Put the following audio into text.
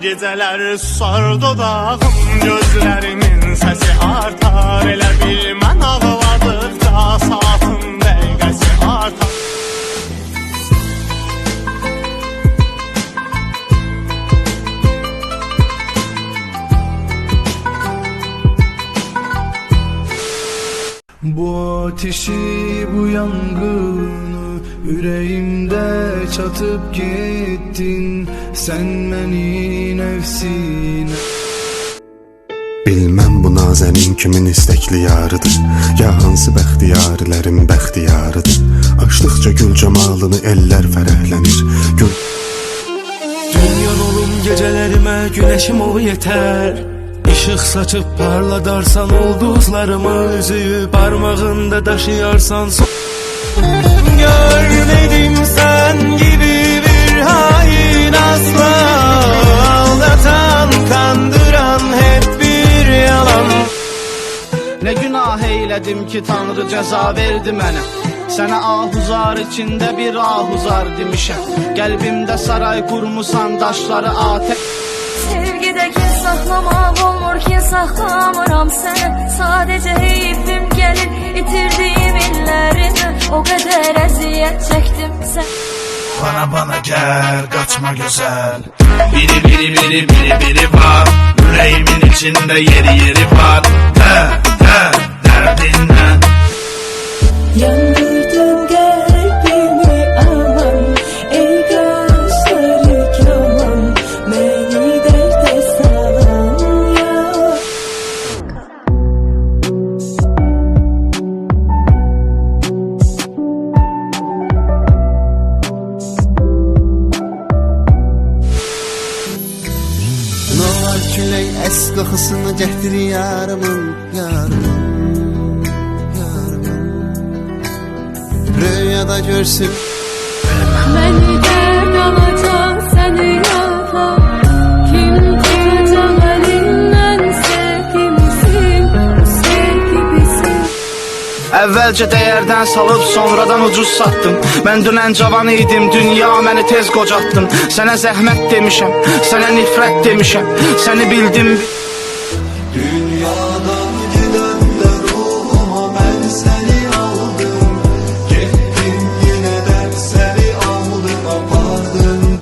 Geceler susar dodağım Gözlerimin sesi artar. Elə bil mən ağladıqca Saatın dəqiqəsi artar. Bu ateşi bu yangını Yüreğimde çatıp gittin. Sen beni nefsine Bilmem bu nazənin kimin istəkli yarıdır. Ya hansı bəxtiyarilərin bəxtiyarıdır Açdıqca gül camalını ellər fərəhlənir. Gül Dünyan olum gecelerime güneşim ol yeter Işık saçıp parladarsan ulduzlarımı Üzüyü parmağında taşıyarsan so- Görmedim eyledim ki Tanrı ceza verdi mənə Sənə ahuzar içində bir ahuzar demişəm Qəlbimdə saray qurmusan daşları ateş Sevgideki saklamak olmur ki saklamıram seni. Sadece heyifim gelir itirdiğim illerimi O kadar eziyet çektim sen. Bana bana gel kaçma güzel. Biri biri biri biri biri var. Yüreğimin içinde yeri yeri külək əs qoxusunu gətir yarımın, yarımın, yarımın. Rüyada görsün Əvvəlcə dəyərdən salıb sonradan ucuz satdım Mən dünən cavan idim, dünya məni tez qocatdın Sənə zəhmət demişəm, sənə nifrət demişəm Səni bildim